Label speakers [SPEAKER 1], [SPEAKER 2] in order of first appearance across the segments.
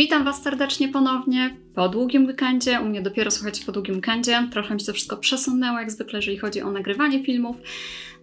[SPEAKER 1] Witam Was serdecznie ponownie po długim weekendzie. U mnie dopiero słuchajcie po długim weekendzie. Trochę mi się to wszystko przesunęło, jak zwykle, jeżeli chodzi o nagrywanie filmów.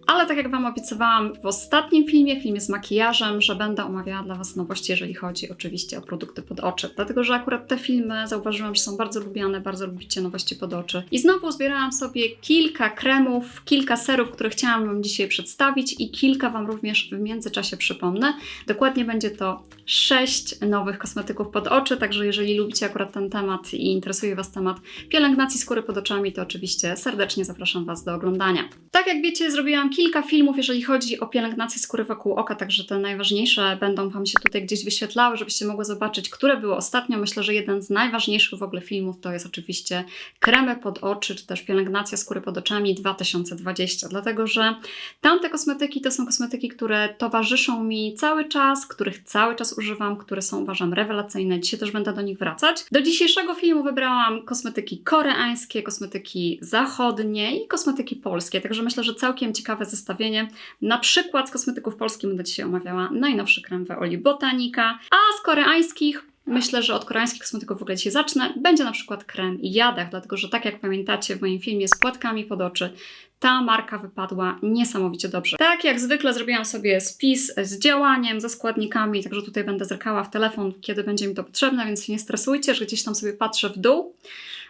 [SPEAKER 1] Ale tak jak Wam obiecywałam w ostatnim filmie, filmie z makijażem, że będę omawiała dla Was nowości, jeżeli chodzi oczywiście o produkty pod oczy. Dlatego, że akurat te filmy zauważyłam, że są bardzo lubiane, bardzo lubicie nowości pod oczy. I znowu zbierałam sobie kilka kremów, kilka serów, które chciałam Wam dzisiaj przedstawić i kilka Wam również w międzyczasie przypomnę. Dokładnie będzie to sześć nowych kosmetyków pod oczy, także jeżeli lubicie akurat ten temat i interesuje Was temat pielęgnacji skóry pod oczami, to oczywiście serdecznie zapraszam Was do oglądania. Tak jak wiecie, zrobiłam kilka filmów, jeżeli chodzi o pielęgnację skóry wokół oka, także te najważniejsze będą Wam się tutaj gdzieś wyświetlały, żebyście mogły zobaczyć, które były ostatnio. Myślę, że jeden z najważniejszych w ogóle filmów to jest oczywiście kremy pod oczy, czy też pielęgnacja skóry pod oczami 2020, dlatego że tamte kosmetyki to są kosmetyki, które towarzyszą mi cały czas, których cały czas używam, które są uważam rewelacyjne. Dzisiaj też będę do nich wracać. Do dzisiejszego filmu wybrałam kosmetyki koreańskie, kosmetyki zachodnie i kosmetyki polskie, także myślę, że całkiem ciekawe zestawienie. Na przykład z kosmetyków polskich będę dzisiaj omawiała najnowszy krem w Oli Botanica, a z koreańskich Myślę, że od koreańskich kosmetyków w ogóle dzisiaj zacznę. Będzie na przykład krem Jadach, dlatego że tak jak pamiętacie w moim filmie z płatkami pod oczy, ta marka wypadła niesamowicie dobrze. Tak jak zwykle zrobiłam sobie spis z działaniem, ze składnikami, także tutaj będę zerkała w telefon, kiedy będzie mi to potrzebne, więc nie stresujcie, że gdzieś tam sobie patrzę w dół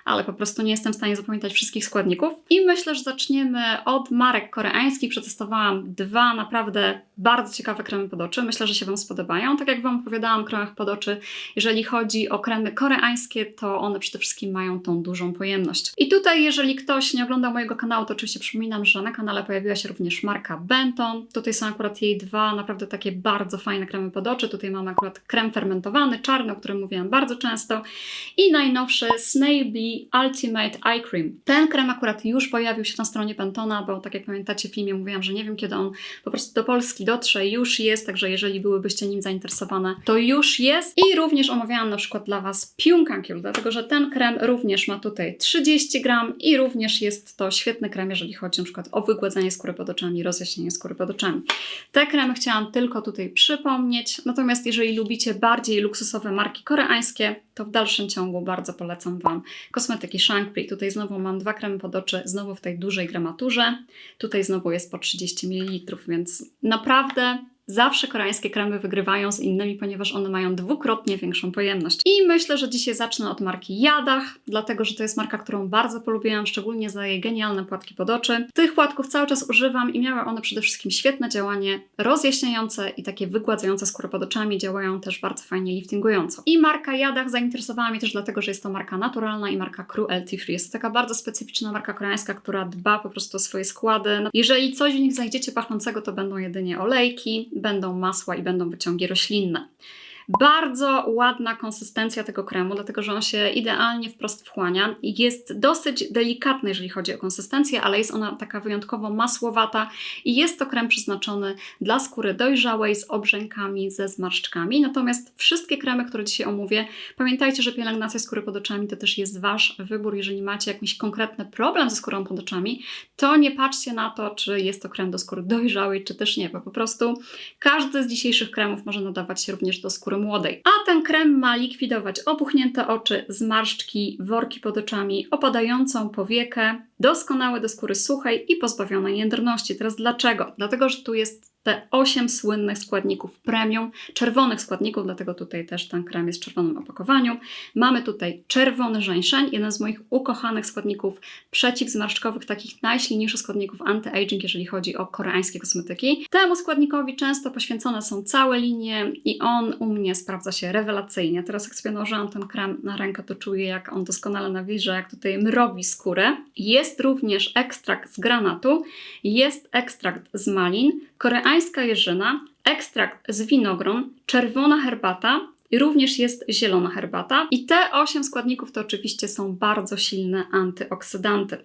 [SPEAKER 1] ale po prostu nie jestem w stanie zapamiętać wszystkich składników. I myślę, że zaczniemy od marek koreańskich. Przetestowałam dwa naprawdę bardzo ciekawe kremy pod oczy. Myślę, że się Wam spodobają. Tak jak Wam opowiadałam o kremach pod oczy, jeżeli chodzi o kremy koreańskie, to one przede wszystkim mają tą dużą pojemność. I tutaj, jeżeli ktoś nie oglądał mojego kanału, to oczywiście przypominam, że na kanale pojawiła się również marka Benton. Tutaj są akurat jej dwa naprawdę takie bardzo fajne kremy pod oczy. Tutaj mamy akurat krem fermentowany, czarny, o którym mówiłam bardzo często. I najnowszy Snail Bee Ultimate Eye Cream. Ten krem akurat już pojawił się na stronie Pantona, bo tak jak pamiętacie w filmie mówiłam, że nie wiem kiedy on po prostu do Polski dotrze, już jest, także jeżeli byłybyście nim zainteresowane, to już jest. I również omawiałam na przykład dla Was Piunkankul, dlatego że ten krem również ma tutaj 30 gram i również jest to świetny krem, jeżeli chodzi na przykład o wygładzenie skóry pod oczami, rozjaśnienie skóry pod oczami. Te kremy chciałam tylko tutaj przypomnieć, natomiast jeżeli lubicie bardziej luksusowe marki koreańskie, to w dalszym ciągu bardzo polecam Wam kosmetyki Shankly. Tutaj znowu mam dwa kremy pod oczy, znowu w tej dużej gramaturze. Tutaj znowu jest po 30 ml, więc naprawdę Zawsze koreańskie kremy wygrywają z innymi, ponieważ one mają dwukrotnie większą pojemność. I myślę, że dzisiaj zacznę od marki Jadach, dlatego że to jest marka, którą bardzo polubiłam, szczególnie za jej genialne płatki pod oczy. Tych płatków cały czas używam i miały one przede wszystkim świetne działanie rozjaśniające i takie wygładzające skórę pod oczami, działają też bardzo fajnie liftingująco. I marka Jadach zainteresowała mnie też dlatego, że jest to marka naturalna i marka cruelty free. Jest to taka bardzo specyficzna marka koreańska, która dba po prostu o swoje składy. No, jeżeli coś w nich znajdziecie pachnącego, to będą jedynie olejki, będą masła i będą wyciągi roślinne. Bardzo ładna konsystencja tego kremu, dlatego że on się idealnie wprost wchłania. Jest dosyć delikatny, jeżeli chodzi o konsystencję, ale jest ona taka wyjątkowo masłowata i jest to krem przeznaczony dla skóry dojrzałej z obrzękami, ze zmarszczkami. Natomiast wszystkie kremy, które dzisiaj omówię, pamiętajcie, że pielęgnacja skóry pod oczami to też jest Wasz wybór. Jeżeli macie jakiś konkretny problem ze skórą pod oczami, to nie patrzcie na to, czy jest to krem do skóry dojrzałej, czy też nie, bo po prostu każdy z dzisiejszych kremów może nadawać się również do skóry młodej. A ten krem ma likwidować opuchnięte oczy, zmarszczki, worki pod oczami, opadającą powiekę, doskonały do skóry suchej i pozbawionej jędrności. Teraz dlaczego? Dlatego, że tu jest te 8 słynnych składników premium, czerwonych składników, dlatego tutaj też ten krem jest w czerwonym opakowaniu. Mamy tutaj czerwony żeńszeń, jeden z moich ukochanych składników przeciwzmarszczkowych, takich najsilniejszych składników anti-aging, jeżeli chodzi o koreańskie kosmetyki. Temu składnikowi często poświęcone są całe linie i on u mnie sprawdza się rewelacyjnie. Teraz jak sobie nałożyłam ten krem na rękę, to czuję jak on doskonale nawilża, jak tutaj mrowi skórę. Jest również ekstrakt z granatu, jest ekstrakt z malin, koreańska jeżyna, ekstrakt z winogron, czerwona herbata, również jest zielona herbata. I te 8 składników to oczywiście są bardzo silne antyoksydanty.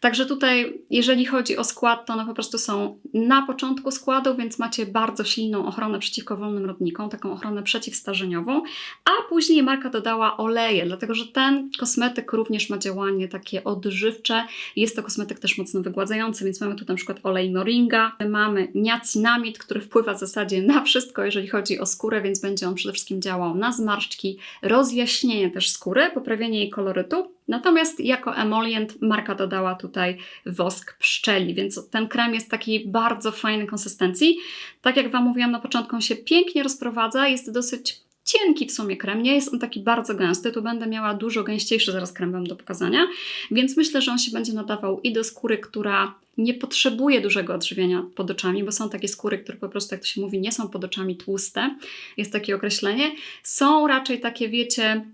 [SPEAKER 1] Także tutaj, jeżeli chodzi o skład, to one po prostu są na początku składu, więc macie bardzo silną ochronę przeciwko wolnym rodnikom, taką ochronę przeciwstarzeniową, a później marka dodała oleje, dlatego że ten kosmetyk również ma działanie takie odżywcze. Jest to kosmetyk też mocno wygładzający, więc mamy tu na przykład olej moringa, mamy niacinamid, który wpływa w zasadzie na wszystko, jeżeli chodzi o skórę, więc będzie on przede wszystkim działał działał na zmarszczki, rozjaśnienie też skóry, poprawienie jej kolorytu. Natomiast jako emolient marka dodała tutaj wosk pszczeli, więc ten krem jest takiej bardzo fajnej konsystencji. Tak jak Wam mówiłam na początku, on się pięknie rozprowadza, jest dosyć cienki w sumie krem, nie jest on taki bardzo gęsty, tu będę miała dużo gęściejszy zaraz krem Wam do pokazania, więc myślę, że on się będzie nadawał i do skóry, która nie potrzebuje dużego odżywiania pod oczami, bo są takie skóry, które po prostu, jak to się mówi, nie są pod oczami tłuste, jest takie określenie. Są raczej takie, wiecie,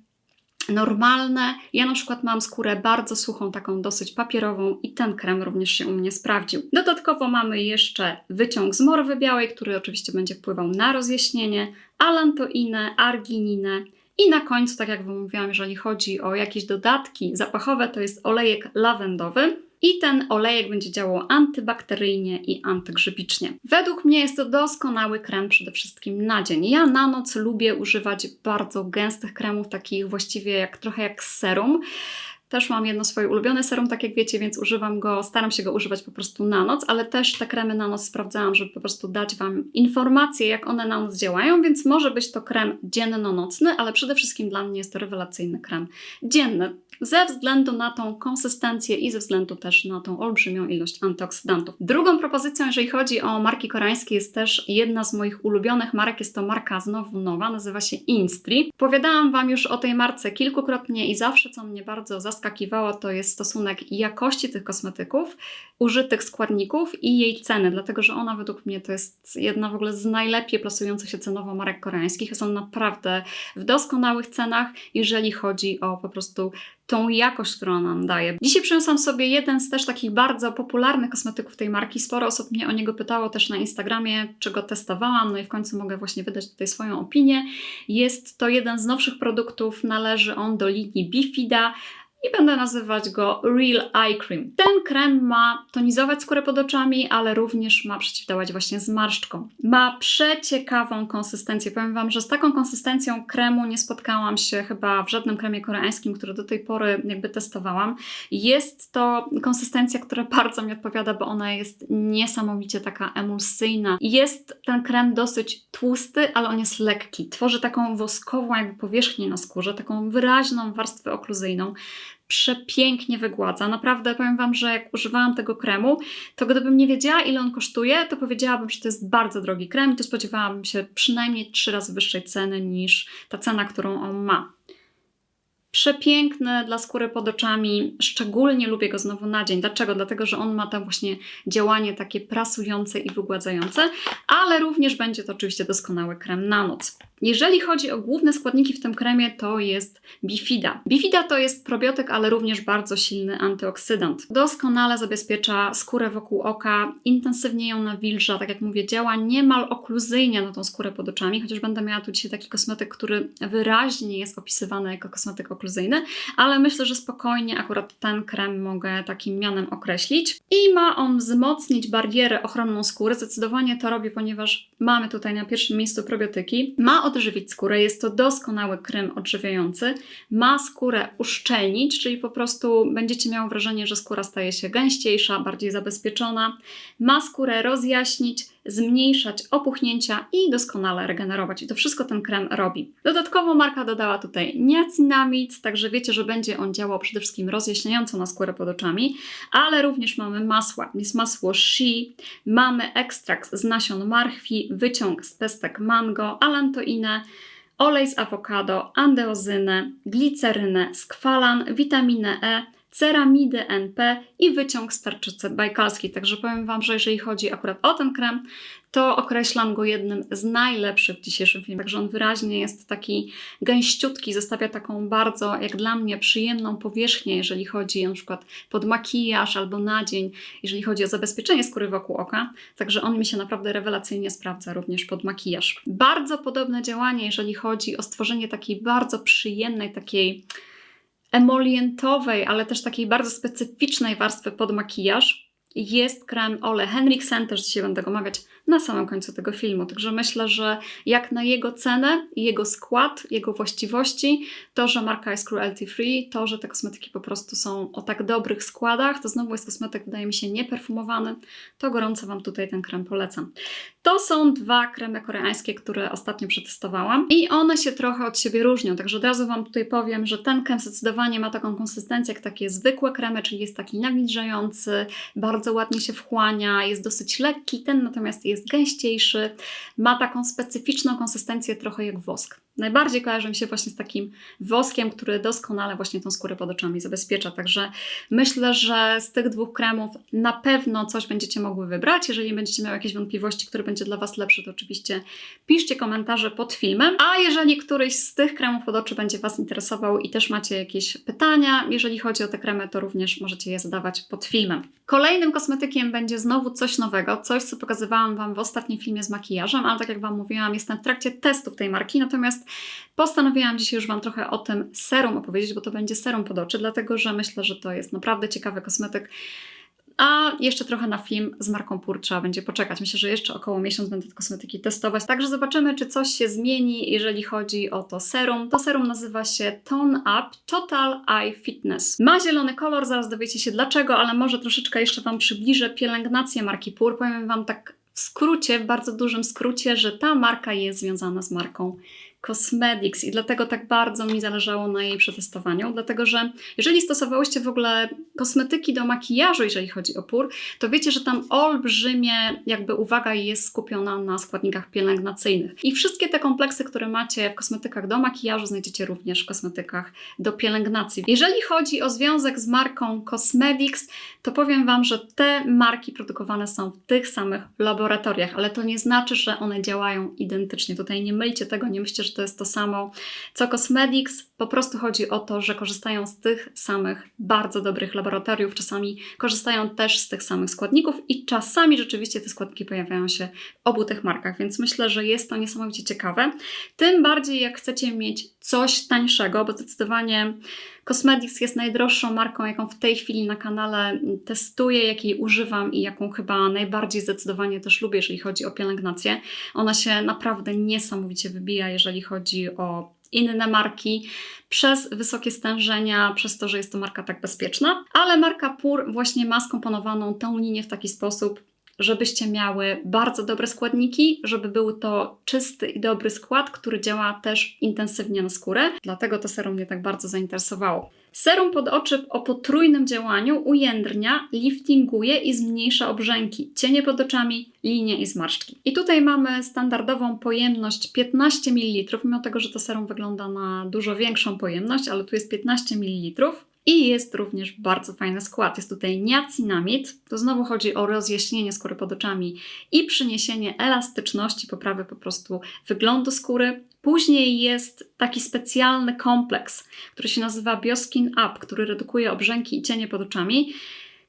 [SPEAKER 1] normalne. Ja na przykład mam skórę bardzo suchą, taką dosyć papierową i ten krem również się u mnie sprawdził. Dodatkowo mamy jeszcze wyciąg z morwy białej, który oczywiście będzie wpływał na rozjaśnienie, alantoinę, argininę, i na końcu, tak jak Wam mówiłam, jeżeli chodzi o jakieś dodatki zapachowe, to jest olejek lawendowy. I ten olejek będzie działał antybakteryjnie i antygrzybicznie. Według mnie jest to doskonały krem przede wszystkim na dzień. Ja na noc lubię używać bardzo gęstych kremów, takich właściwie jak trochę jak serum. Też mam jedno swoje ulubione serum, tak jak wiecie, więc używam go, staram się go używać po prostu na noc, ale też te kremy na noc sprawdzałam, żeby po prostu dać Wam informacje, jak one na noc działają, więc może być to krem dzienno-nocny, ale przede wszystkim dla mnie jest to rewelacyjny krem dzienny, ze względu na tą konsystencję i ze względu też na tą olbrzymią ilość antyoksydantów. Drugą propozycją, jeżeli chodzi o marki koreańskie, jest też jedna z moich ulubionych marek, jest to marka znowu nowa, nazywa się Instri. Powiadałam Wam już o tej marce kilkukrotnie i zawsze, co mnie bardzo zaskakiwało, to jest stosunek jakości tych kosmetyków, użytych składników i jej ceny, dlatego że ona według mnie to jest jedna w ogóle z najlepiej plasujących się cenowo marek koreańskich. Są naprawdę w doskonałych cenach, jeżeli chodzi o po prostu tą jakość, którą nam daje. Dzisiaj przyniosłam sobie jeden z też takich bardzo popularnych kosmetyków tej marki. Sporo osób mnie o niego pytało też na Instagramie, czego testowałam, no i w końcu mogę właśnie wydać tutaj swoją opinię. Jest to jeden z nowszych produktów, należy on do linii Bifida i będę nazywać go Real Eye Cream. Ten krem ma tonizować skórę pod oczami, ale również ma przeciwdziałać właśnie zmarszczkom. Ma przeciekawą konsystencję. Powiem Wam, że z taką konsystencją kremu nie spotkałam się chyba w żadnym kremie koreańskim, który do tej pory jakby testowałam. Jest to konsystencja, która bardzo mi odpowiada, bo ona jest niesamowicie taka emulsyjna. Jest ten krem dosyć tłusty, ale on jest lekki. Tworzy taką woskową jakby powierzchnię na skórze, taką wyraźną warstwę okluzyjną przepięknie wygładza. Naprawdę powiem Wam, że jak używałam tego kremu, to gdybym nie wiedziała, ile on kosztuje, to powiedziałabym, że to jest bardzo drogi krem i to spodziewałabym się przynajmniej trzy razy wyższej ceny niż ta cena, którą on ma. Przepiękny dla skóry pod oczami, szczególnie lubię go znowu na dzień. Dlaczego? Dlatego, że on ma tam właśnie działanie takie prasujące i wygładzające, ale również będzie to oczywiście doskonały krem na noc. Jeżeli chodzi o główne składniki w tym kremie, to jest bifida. Bifida to jest probiotyk, ale również bardzo silny antyoksydant. Doskonale zabezpiecza skórę wokół oka, intensywnie ją nawilża, tak jak mówię, działa niemal okluzyjnie na tą skórę pod oczami, chociaż będę miała tu dzisiaj taki kosmetyk, który wyraźnie jest opisywany jako kosmetyk okluzyjny, ale myślę, że spokojnie akurat ten krem mogę takim mianem określić. I ma on wzmocnić barierę ochronną skóry. Zdecydowanie to robi, ponieważ mamy tutaj na pierwszym miejscu probiotyki. Ma odżywić skórę. Jest to doskonały krem odżywiający. Ma skórę uszczelnić, czyli po prostu będziecie miały wrażenie, że skóra staje się gęściejsza, bardziej zabezpieczona. Ma skórę rozjaśnić, zmniejszać opuchnięcia i doskonale regenerować. I to wszystko ten krem robi. Dodatkowo marka dodała tutaj niacinamid, także wiecie, że będzie on działał przede wszystkim rozjaśniająco na skórę pod oczami, ale również mamy masła. Jest masło shea, mamy ekstrakt z nasion marchwi, wyciąg z pestek mango, alantoinę, olej z awokado, andeozynę, glicerynę, skwalan, witaminę E, ceramidy NP i wyciąg z tarczycy bajkalskiej. Także powiem Wam, że jeżeli chodzi akurat o ten krem, to określam go jednym z najlepszych w dzisiejszym filmie. Także on wyraźnie jest taki gęściutki, zostawia taką bardzo, jak dla mnie, przyjemną powierzchnię, jeżeli chodzi na przykład pod makijaż albo na dzień, jeżeli chodzi o zabezpieczenie skóry wokół oka. Także on mi się naprawdę rewelacyjnie sprawdza również pod makijaż. Bardzo podobne działanie, jeżeli chodzi o stworzenie takiej bardzo przyjemnej, takiej emolientowej, ale też takiej bardzo specyficznej warstwy pod makijaż jest krem Ole Henriksen, też dzisiaj będę go omawiać, na samym końcu tego filmu. Także myślę, że jak na jego cenę, jego skład, jego właściwości, to, że marka jest cruelty free, to, że te kosmetyki po prostu są o tak dobrych składach, to znowu jest kosmetyk, wydaje mi się, nieperfumowany, to gorąco Wam tutaj ten krem polecam. To są dwa kremy koreańskie, które ostatnio przetestowałam i one się trochę od siebie różnią, także od razu Wam tutaj powiem, że ten krem zdecydowanie ma taką konsystencję jak takie zwykłe kremy, czyli jest taki nawilżający, bardzo ładnie się wchłania, jest dosyć lekki, ten natomiast jest gęściejszy, ma taką specyficzną konsystencję trochę jak wosk. Najbardziej kojarzy mi się właśnie z takim woskiem, który doskonale właśnie tą skórę pod oczami zabezpiecza. Także myślę, że z tych dwóch kremów na pewno coś będziecie mogły wybrać. Jeżeli będziecie miały jakieś wątpliwości, który będzie dla Was lepszy, to oczywiście piszcie komentarze pod filmem. A jeżeli któryś z tych kremów pod oczy będzie Was interesował i też macie jakieś pytania, jeżeli chodzi o te kremy, to również możecie je zadawać pod filmem. Kolejnym kosmetykiem będzie znowu coś nowego, coś co pokazywałam Wam w ostatnim filmie z makijażem, ale tak jak Wam mówiłam, jestem w trakcie testów tej marki, natomiast Postanowiłam dzisiaj już Wam trochę o tym serum opowiedzieć, bo to będzie serum pod oczy, dlatego że myślę, że to jest naprawdę ciekawy kosmetyk. A jeszcze trochę na film z marką Pur trzeba będzie poczekać. Myślę, że jeszcze około miesiąc będę te kosmetyki testować. Także zobaczymy, czy coś się zmieni, jeżeli chodzi o to serum. To serum nazywa się Tone Up Total Eye Fitness. Ma zielony kolor, zaraz dowiecie się dlaczego, ale może troszeczkę jeszcze Wam przybliżę pielęgnację marki Pur. Powiem Wam tak w skrócie, w bardzo dużym skrócie, że ta marka jest związana z marką Cosmetics i dlatego tak bardzo mi zależało na jej przetestowaniu, dlatego że jeżeli stosowałyście w ogóle kosmetyki do makijażu, jeżeli chodzi o pór, to wiecie, że tam olbrzymie jakby uwaga jest skupiona na składnikach pielęgnacyjnych. I wszystkie te kompleksy, które macie w kosmetykach do makijażu, znajdziecie również w kosmetykach do pielęgnacji. Jeżeli chodzi o związek z marką Cosmetics, to powiem Wam, że te marki produkowane są w tych samych laboratoriach, ale to nie znaczy, że one działają identycznie. Tutaj nie mylcie tego, nie myślcie, że to jest to samo co Cosmetics. Po prostu chodzi o to, że korzystają z tych samych bardzo dobrych laboratoriów, czasami korzystają też z tych samych składników i czasami rzeczywiście te składniki pojawiają się w obu tych markach, więc myślę, że jest to niesamowicie ciekawe. Tym bardziej jak chcecie mieć coś tańszego, bo zdecydowanie Cosmetics jest najdroższą marką, jaką w tej chwili na kanale testuję, jakiej używam i jaką chyba najbardziej zdecydowanie też lubię, jeżeli chodzi o pielęgnację. Ona się naprawdę niesamowicie wybija, jeżeli chodzi o inne marki przez wysokie stężenia, przez to, że jest to marka tak bezpieczna, ale marka Pur właśnie ma skomponowaną tę linię w taki sposób, żebyście miały bardzo dobre składniki, żeby był to czysty i dobry skład, który działa też intensywnie na skórę. Dlatego to serum mnie tak bardzo zainteresowało. Serum pod oczy o potrójnym działaniu ujędrnia, liftinguje i zmniejsza obrzęki, cienie pod oczami, linie i zmarszczki. I tutaj mamy standardową pojemność 15 ml, mimo tego, że to serum wygląda na dużo większą pojemność, ale tu jest 15 ml. I jest również bardzo fajny skład. Jest tutaj niacinamid. To znowu chodzi o rozjaśnienie skóry pod oczami i przyniesienie elastyczności, poprawy po prostu wyglądu skóry. Później jest taki specjalny kompleks, który się nazywa Bioskin Up, który redukuje obrzęki i cienie pod oczami.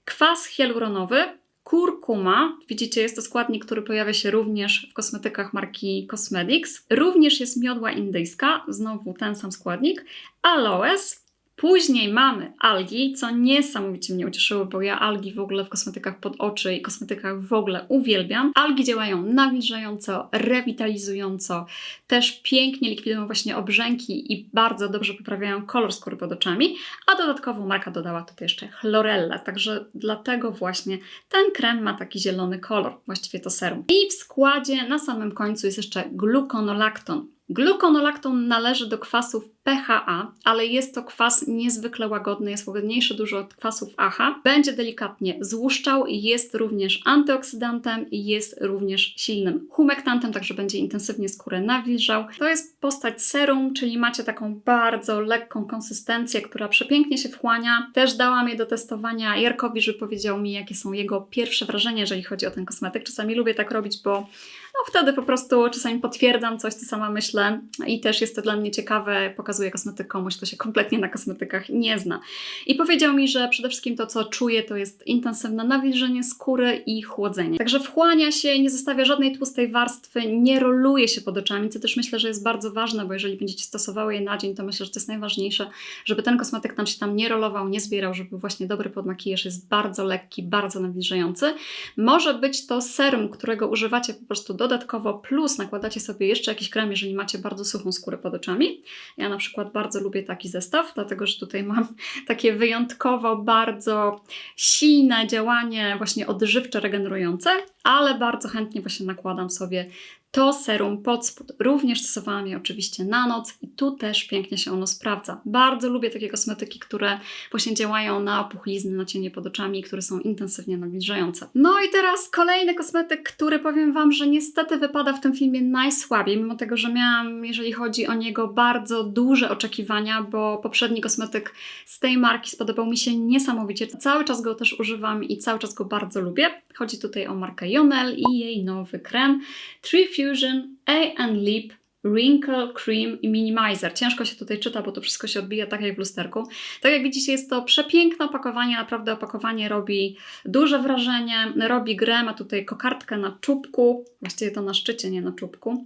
[SPEAKER 1] Kwas hialuronowy, kurkuma, widzicie, jest to składnik, który pojawia się również w kosmetykach marki Cosmetics. Również jest miodła indyjska, znowu ten sam składnik, aloes, Później mamy algi, co niesamowicie mnie ucieszyło, bo ja algi w ogóle w kosmetykach pod oczy i kosmetykach w ogóle uwielbiam. Algi działają nawilżająco, rewitalizująco, też pięknie likwidują właśnie obrzęki i bardzo dobrze poprawiają kolor skóry pod oczami, a dodatkowo marka dodała tutaj jeszcze chlorellę, także dlatego właśnie ten krem ma taki zielony kolor, właściwie to serum. I w składzie na samym końcu jest jeszcze gluconolacton. Gluconolacton należy do kwasów PHA, ale jest to kwas niezwykle łagodny, jest łagodniejszy dużo od kwasów AHA. Będzie delikatnie złuszczał, jest również antyoksydantem i jest również silnym humektantem, także będzie intensywnie skórę nawilżał. To jest postać serum, czyli macie taką bardzo lekką konsystencję, która przepięknie się wchłania. Też dałam je do testowania Jarkowi, żeby powiedział mi, jakie są jego pierwsze wrażenia, jeżeli chodzi o ten kosmetyk. Czasami lubię tak robić, bo no wtedy po prostu czasami potwierdzam coś, co sama myślę i też jest to dla mnie ciekawe, pokazać pokazuję kosmetyk komuś, kto się kompletnie na kosmetykach nie zna. I powiedział mi, że przede wszystkim to, co czuję, to jest intensywne nawilżenie skóry i chłodzenie. Także wchłania się, nie zostawia żadnej tłustej warstwy, nie roluje się pod oczami, co też myślę, że jest bardzo ważne, bo jeżeli będziecie stosowały je na dzień, to myślę, że to jest najważniejsze, żeby ten kosmetyk tam się tam nie rolował, nie zbierał, żeby właśnie dobry pod makijaż jest bardzo lekki, bardzo nawilżający. Może być to serum, którego używacie po prostu dodatkowo, plus nakładacie sobie jeszcze jakiś krem, jeżeli macie bardzo suchą skórę pod oczami. Ja na przykład bardzo lubię taki zestaw, dlatego że tutaj mam takie wyjątkowo bardzo silne działanie właśnie odżywcze, regenerujące, ale bardzo chętnie właśnie nakładam sobie to serum pod spód. Również stosowałam je oczywiście na noc i tu też pięknie się ono sprawdza. Bardzo lubię takie kosmetyki, które właśnie działają na opuchlizny, na cienie pod oczami, które są intensywnie nawilżające. No i teraz kolejny kosmetyk, który powiem Wam, że niestety wypada w tym filmie najsłabiej, mimo tego, że miałam, jeżeli chodzi o niego, bardzo duże oczekiwania, bo poprzedni kosmetyk z tej marki spodobał mi się niesamowicie. Cały czas go też używam i cały czas go bardzo lubię. Chodzi tutaj o markę Jonel i jej nowy krem Tree Fusion A Lip Wrinkle Cream i Minimizer. Ciężko się tutaj czyta, bo to wszystko się odbija tak jak w lusterku. Tak jak widzicie, jest to przepiękne opakowanie, naprawdę opakowanie robi duże wrażenie, robi grę, ma tutaj kokardkę na czubku, właściwie to na szczycie, nie na czubku.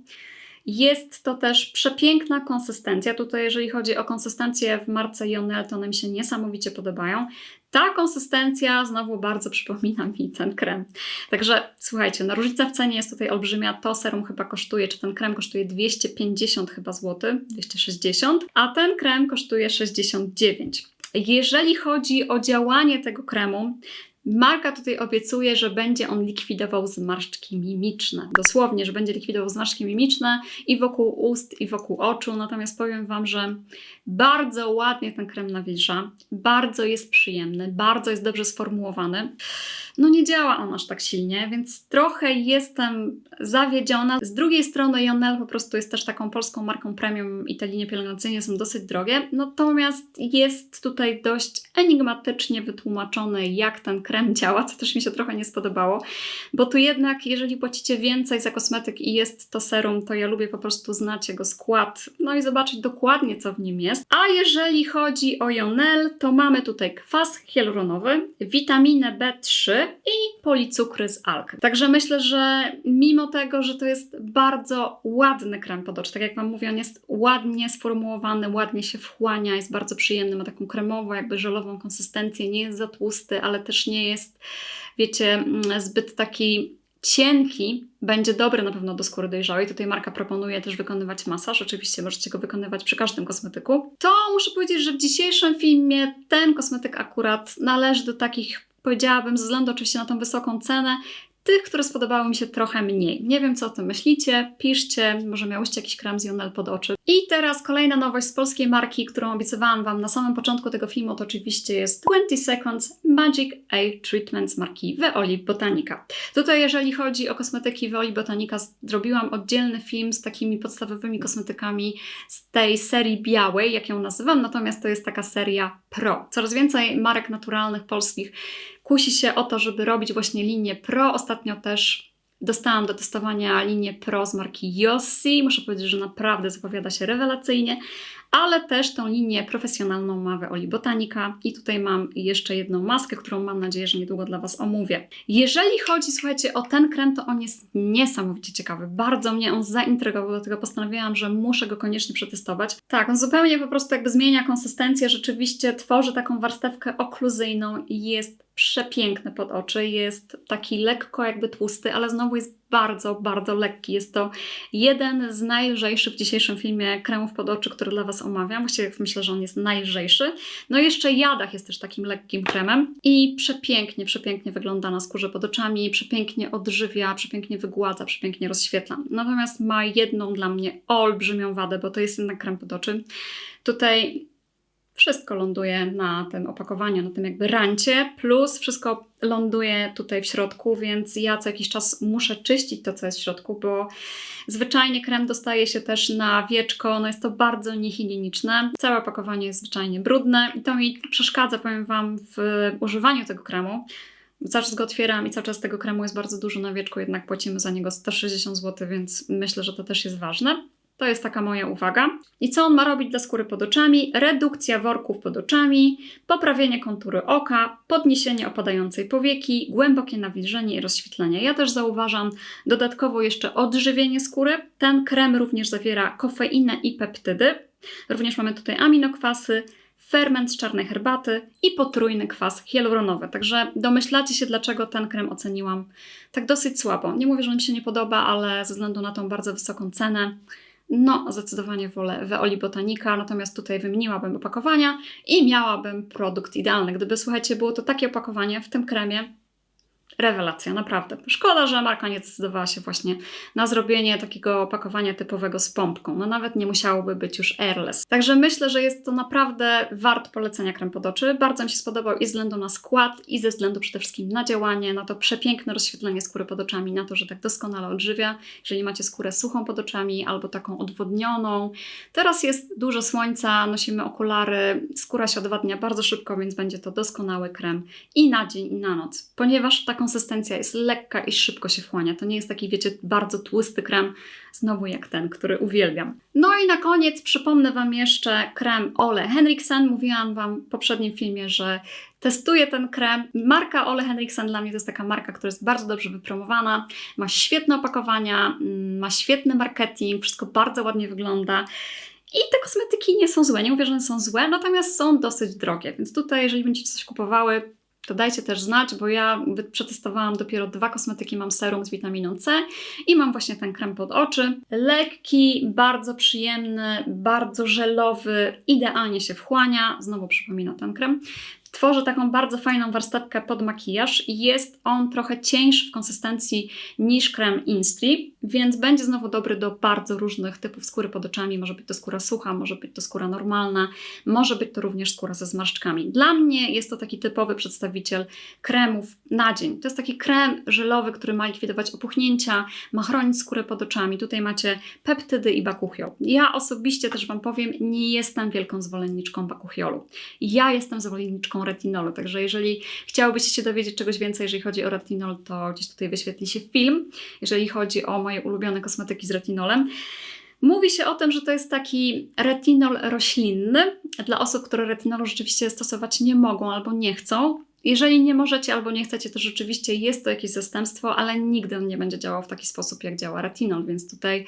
[SPEAKER 1] Jest to też przepiękna konsystencja. Tutaj, jeżeli chodzi o konsystencję w marce Jonel, to one mi się niesamowicie podobają. Ta konsystencja znowu bardzo przypomina mi ten krem. Także słuchajcie, no różnica w cenie jest tutaj olbrzymia. To serum chyba kosztuje, czy ten krem kosztuje 250 chyba złotych, 260, a ten krem kosztuje 69. Jeżeli chodzi o działanie tego kremu, Marka tutaj obiecuje, że będzie on likwidował zmarszczki mimiczne. Dosłownie, że będzie likwidował zmarszczki mimiczne i wokół ust, i wokół oczu. Natomiast powiem Wam, że bardzo ładnie ten krem nawilża, bardzo jest przyjemny, bardzo jest dobrze sformułowany. No nie działa on aż tak silnie, więc trochę jestem zawiedziona. Z drugiej strony Jonel po prostu jest też taką polską marką premium i te linie pielęgnacyjne są dosyć drogie. Natomiast jest tutaj dość enigmatycznie wytłumaczone, jak ten krem działa, co też mi się trochę nie spodobało, bo tu jednak, jeżeli płacicie więcej za kosmetyk i jest to serum, to ja lubię po prostu znać jego skład, no i zobaczyć dokładnie, co w nim jest. A jeżeli chodzi o Jonel, to mamy tutaj kwas hialuronowy, witaminę B3 i policukry z alk. Także myślę, że mimo tego, że to jest bardzo ładny krem pod oczy, tak jak Wam mówię, on jest ładnie sformułowany, ładnie się wchłania, jest bardzo przyjemny, ma taką kremową, jakby żelową konsystencję, nie jest za tłusty, ale też nie jest, wiecie, mm, zbyt taki cienki, będzie dobry na pewno do skóry dojrzałej. Tutaj marka proponuje też wykonywać masaż. Oczywiście możecie go wykonywać przy każdym kosmetyku. To muszę powiedzieć, że w dzisiejszym filmie ten kosmetyk akurat należy do takich, powiedziałabym, ze względu oczywiście na tą wysoką cenę, tych, które spodobały mi się trochę mniej. Nie wiem, co o tym myślicie, piszcie, może miałyście jakiś krem z Jonel pod oczy. I teraz kolejna nowość z polskiej marki, którą obiecywałam Wam na samym początku tego filmu, to oczywiście jest 20 Seconds Magic Eye Treatment z marki Veoli Botanica. Tutaj, jeżeli chodzi o kosmetyki Veoli Botanica, zrobiłam oddzielny film z takimi podstawowymi kosmetykami z tej serii białej, jak ją nazywam, natomiast to jest taka seria Pro. Coraz więcej marek naturalnych polskich kusi się o to, żeby robić właśnie linię Pro. Ostatnio też dostałam do testowania linię Pro z marki Yossi. Muszę powiedzieć, że naprawdę zapowiada się rewelacyjnie, ale też tą linię profesjonalną ma Oli Botanika i tutaj mam jeszcze jedną maskę, którą mam nadzieję, że niedługo dla Was omówię. Jeżeli chodzi, słuchajcie, o ten krem, to on jest niesamowicie ciekawy. Bardzo mnie on zaintrygował, dlatego postanowiłam, że muszę go koniecznie przetestować. Tak, on zupełnie po prostu jakby zmienia konsystencję, rzeczywiście tworzy taką warstewkę okluzyjną i jest przepiękny pod oczy, jest taki lekko jakby tłusty, ale znowu jest bardzo, bardzo lekki. Jest to jeden z najlżejszych w dzisiejszym filmie kremów pod oczy, który dla Was omawiam. Właściwie myślę, że on jest najlżejszy. No jeszcze Jadach jest też takim lekkim kremem i przepięknie, przepięknie wygląda na skórze pod oczami, przepięknie odżywia, przepięknie wygładza, przepięknie rozświetla. Natomiast ma jedną dla mnie olbrzymią wadę, bo to jest jednak krem pod oczy. Tutaj wszystko ląduje na tym opakowaniu, na tym jakby rancie, plus wszystko ląduje tutaj w środku, więc ja co jakiś czas muszę czyścić to, co jest w środku, bo zwyczajnie krem dostaje się też na wieczko, no jest to bardzo niehigieniczne. Całe opakowanie jest zwyczajnie brudne i to mi przeszkadza, powiem Wam, w używaniu tego kremu. Cały czas go otwieram i cały czas tego kremu jest bardzo dużo na wieczku, jednak płacimy za niego 160 zł, więc myślę, że to też jest ważne. To jest taka moja uwaga. I co on ma robić dla skóry pod oczami? Redukcja worków pod oczami, poprawienie kontury oka, podniesienie opadającej powieki, głębokie nawilżenie i rozświetlenie. Ja też zauważam dodatkowo jeszcze odżywienie skóry. Ten krem również zawiera kofeinę i peptydy. Również mamy tutaj aminokwasy, ferment z czarnej herbaty i potrójny kwas hialuronowy. Także domyślacie się, dlaczego ten krem oceniłam tak dosyć słabo. Nie mówię, że mi się nie podoba, ale ze względu na tą bardzo wysoką cenę, no zdecydowanie wolę Veoli Botanica, natomiast tutaj wymieniłabym opakowania i miałabym produkt idealny. Gdyby, słuchajcie, było to takie opakowanie w tym kremie, Rewelacja, naprawdę. Szkoda, że marka nie zdecydowała się właśnie na zrobienie takiego opakowania typowego z pompką. No nawet nie musiałoby być już airless. Także myślę, że jest to naprawdę wart polecenia krem pod oczy. Bardzo mi się spodobał i ze względu na skład, i ze względu przede wszystkim na działanie, na to przepiękne rozświetlenie skóry pod oczami, na to, że tak doskonale odżywia. Jeżeli macie skórę suchą pod oczami albo taką odwodnioną. Teraz jest dużo słońca, nosimy okulary, skóra się odwadnia bardzo szybko, więc będzie to doskonały krem i na dzień, i na noc. Ponieważ ta konsystencja jest lekka i szybko się wchłania. To nie jest taki, wiecie, bardzo tłusty krem, znowu jak ten, który uwielbiam. No i na koniec przypomnę Wam jeszcze krem Ole Henriksen. Mówiłam Wam w poprzednim filmie, że testuję ten krem. Marka Ole Henriksen dla mnie to jest taka marka, która jest bardzo dobrze wypromowana, ma świetne opakowania, mm, ma świetny marketing, wszystko bardzo ładnie wygląda. I te kosmetyki nie są złe, nie mówię, że one są złe, natomiast są dosyć drogie, więc tutaj jeżeli będziecie coś kupowały, to dajcie też znać, bo ja przetestowałam dopiero dwa kosmetyki. Mam serum z witaminą C i mam właśnie ten krem pod oczy. Lekki, bardzo przyjemny, bardzo żelowy, idealnie się wchłania. Znowu przypomina ten krem. Tworzy taką bardzo fajną warstewkę pod makijaż jest on trochę cieńszy w konsystencji niż krem Instri, więc będzie znowu dobry do bardzo różnych typów skóry pod oczami. Może być to skóra sucha, może być to skóra normalna, może być to również skóra ze zmarszczkami. Dla mnie jest to taki typowy przedstawiciel kremów na dzień. To jest taki krem żelowy, który ma likwidować opuchnięcia, ma chronić skórę pod oczami. Tutaj macie peptydy i bakuchiol. Ja osobiście też Wam powiem, nie jestem wielką zwolenniczką bakuchiolu. Ja jestem zwolenniczką retinolu, także jeżeli chciałobyście się dowiedzieć czegoś więcej, jeżeli chodzi o retinol, to gdzieś tutaj wyświetli się film. Jeżeli chodzi o moje ulubione kosmetyki z retinolem, Mówi się o tym, że to jest taki retinol roślinny dla osób, które retinolu rzeczywiście stosować nie mogą albo nie chcą. Jeżeli nie możecie albo nie chcecie, to rzeczywiście jest to jakieś zastępstwo, ale nigdy on nie będzie działał w taki sposób, jak działa retinol, więc tutaj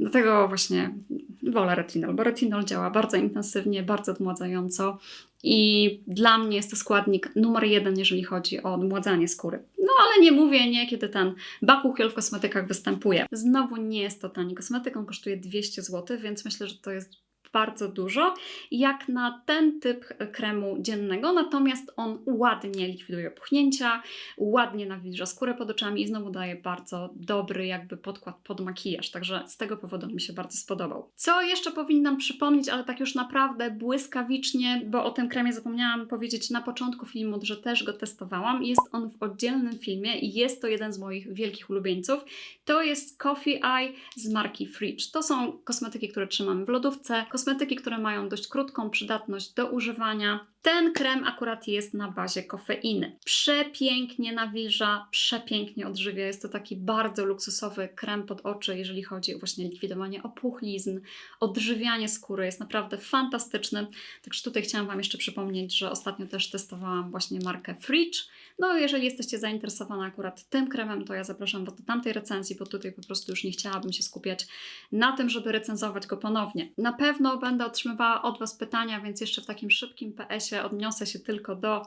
[SPEAKER 1] dlatego właśnie wolę retinol, bo retinol działa bardzo intensywnie, bardzo odmładzająco i dla mnie jest to składnik numer jeden, jeżeli chodzi o odmładzanie skóry. No ale nie mówię nie, kiedy ten bakuchiol w kosmetykach występuje. Znowu nie jest to tani kosmetyk, on kosztuje 200 zł, więc myślę, że to jest bardzo dużo, jak na ten typ kremu dziennego, natomiast on ładnie likwiduje opuchnięcia, ładnie nawilża skórę pod oczami i znowu daje bardzo dobry jakby podkład pod makijaż, także z tego powodu mi się bardzo spodobał. Co jeszcze powinnam przypomnieć, ale tak już naprawdę błyskawicznie, bo o tym kremie zapomniałam powiedzieć na początku filmu, że też go testowałam. Jest on w oddzielnym filmie i jest to jeden z moich wielkich ulubieńców. To jest Coffee Eye z marki Fridge. To są kosmetyki, które trzymam w lodówce, kosmetyki, które mają dość krótką przydatność do używania. Ten krem akurat jest na bazie kofeiny. Przepięknie nawilża, przepięknie odżywia. Jest to taki bardzo luksusowy krem pod oczy, jeżeli chodzi o właśnie likwidowanie opuchlizn, odżywianie skóry. Jest naprawdę fantastyczny. Także tutaj chciałam Wam jeszcze przypomnieć, że ostatnio też testowałam właśnie markę Fridge. No jeżeli jesteście zainteresowane akurat tym kremem, to ja zapraszam Was do tamtej recenzji, bo tutaj po prostu już nie chciałabym się skupiać na tym, żeby recenzować go ponownie. Na pewno będę otrzymywała od Was pytania, więc jeszcze w takim szybkim PS-ie odniosę się tylko do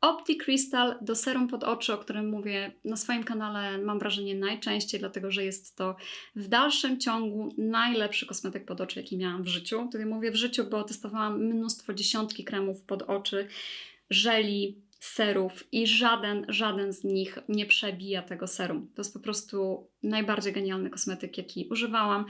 [SPEAKER 1] Opti Crystal, do serum pod oczy, o którym mówię na swoim kanale, mam wrażenie najczęściej, dlatego że jest to w dalszym ciągu najlepszy kosmetyk pod oczy, jaki miałam w życiu. Tutaj mówię w życiu, bo testowałam mnóstwo, dziesiątki kremów pod oczy, żeli, serów i żaden, żaden z nich nie przebija tego serum. To jest po prostu najbardziej genialny kosmetyk, jaki używałam.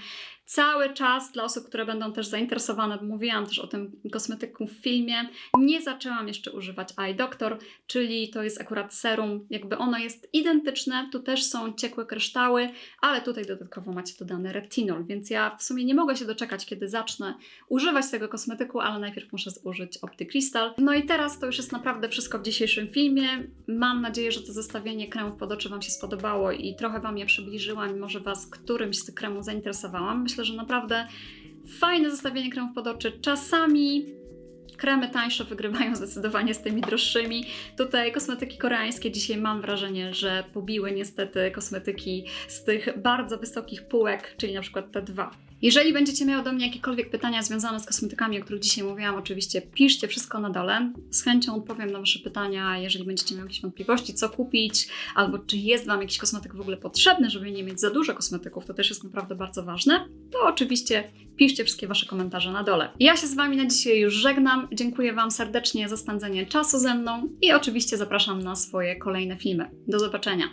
[SPEAKER 1] Cały czas dla osób, które będą też zainteresowane, mówiłam też o tym kosmetyku w filmie, nie zaczęłam jeszcze używać Eye Doctor, czyli to jest akurat serum, jakby ono jest identyczne, tu też są ciekłe kryształy, ale tutaj dodatkowo macie dodany retinol, więc ja w sumie nie mogę się doczekać, kiedy zacznę używać tego kosmetyku, ale najpierw muszę zużyć Opty Crystal. No i teraz to już jest naprawdę wszystko w dzisiejszym filmie. Mam nadzieję, że to zestawienie kremów pod oczy Wam się spodobało i trochę Wam je przybliżyłam może Was którymś z tych kremów zainteresowałam. Myślę, że naprawdę fajne zestawienie kremów pod oczy. Czasami kremy tańsze wygrywają zdecydowanie z tymi droższymi. Tutaj kosmetyki koreańskie dzisiaj mam wrażenie, że pobiły niestety kosmetyki z tych bardzo wysokich półek, czyli na przykład te dwa. Jeżeli będziecie miały do mnie jakiekolwiek pytania związane z kosmetykami, o których dzisiaj mówiłam, oczywiście piszcie wszystko na dole. Z chęcią odpowiem na Wasze pytania, jeżeli będziecie miały jakieś wątpliwości, co kupić, albo czy jest Wam jakiś kosmetyk w ogóle potrzebny, żeby nie mieć za dużo kosmetyków, to też jest naprawdę bardzo ważne. To oczywiście piszcie wszystkie Wasze komentarze na dole. Ja się z Wami na dzisiaj już żegnam. Dziękuję Wam serdecznie za spędzenie czasu ze mną i oczywiście zapraszam na swoje kolejne filmy. Do zobaczenia.